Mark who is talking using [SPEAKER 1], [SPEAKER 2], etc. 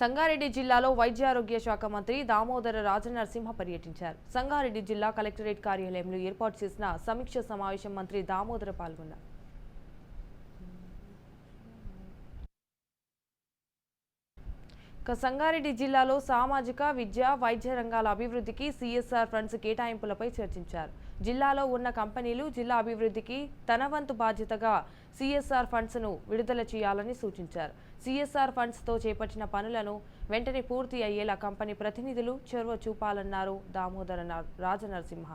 [SPEAKER 1] సంగారెడ్డి జిల్లాలో వైద్యారోగ్య శాఖ మంత్రి దామోదర రాజనరసింహ పర్యటించారు. సంగారెడ్డి జిల్లా కలెక్టరేట్ కార్యాలయంలో ఏర్పాటు చేసిన సమీక్ష సమావేశం మంత్రి దామోదర పాల్గొన్నారు. సంగారెడ్డి జిల్లాలో సామాజిక విద్య వైద్య రంగాల అభివృద్ధికి సిఎస్ఆర్ ఫండ్స్ కేటాయింపులపై చర్చించారు. జిల్లాలో ఉన్న కంపెనీలు జిల్లా అభివృద్ధికి తన వంతు బాధ్యతగా సిఎస్ఆర్ ఫండ్స్ను విడుదల చేయాలని సూచించారు. సిఎస్ఆర్ ఫండ్స్తో చేపట్టిన పనులను వెంటనే పూర్తి అయ్యేలా కంపెనీ ప్రతినిధులు చొరవ చూపాలన్నారు దామోదర రాజనరసింహ.